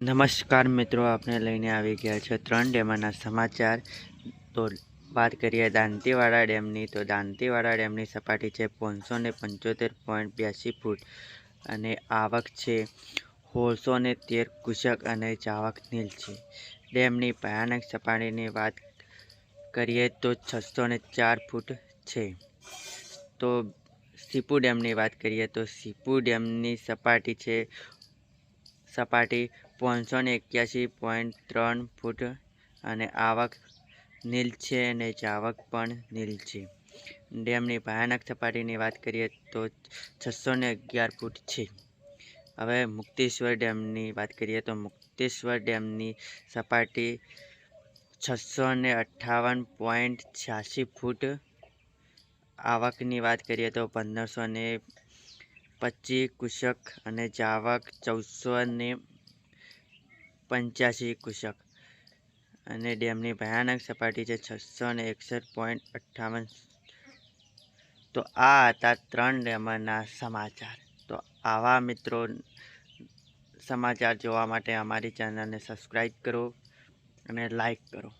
નમસ્કાર મિત્રો આપણે લઈને આવી ગયા છે ત્રણ ડેમના સમાચાર. તો વાત કરીએ દાંતીવાડા ડેમની, તો દાંતીવાડા ડેમની સપાટી છે પાંચસો ને પંચોતેર પોઈન્ટ બ્યાસી ફૂટ અને આવક છે સોળસો ને તેર કુશક અને ચાવક નીલ છે. ડેમની ભયાનક સપાટીની વાત કરીએ તો છસો ને ચાર ફૂટ છે. તો સીપુ ડેમની વાત કરીએ તો સીપુ ડેમની સપાટી છે સપાટી પાંચસો ને એક્યાસી પોઈન્ટ ત્રણ ફૂટ અને આવક નીલ છે અને જાવક પણ નીલ છે. ડેમની ભયાનક સપાટીની વાત કરીએ તો છસો ને અગિયાર ફૂટ છે. હવે મુક્તેશ્વર ડેમની વાત કરીએ તો મુક્તેશ્વર ડેમની સપાટી છસો ને અઠ્ઠાવન પોઈન્ટ છ્યાસી ફૂટ. આવકની વાત કરીએ તો પંદરસો ને પચીસ કુશક અને જાવક ચૌદસો ને પંચ્યાસી કુશક. અને ડેમની ભયાનક સપાટી છે છસો ને એકસઠ પોઈન્ટ અઠ્ઠાવન. તો આ હતા ત્રણ ડેમના સમાચાર. તો આવા મિત્રો સમાચાર જોવા માટે અમારી ચેનલને સબસ્ક્રાઈબ કરો અને લાઈક કરો.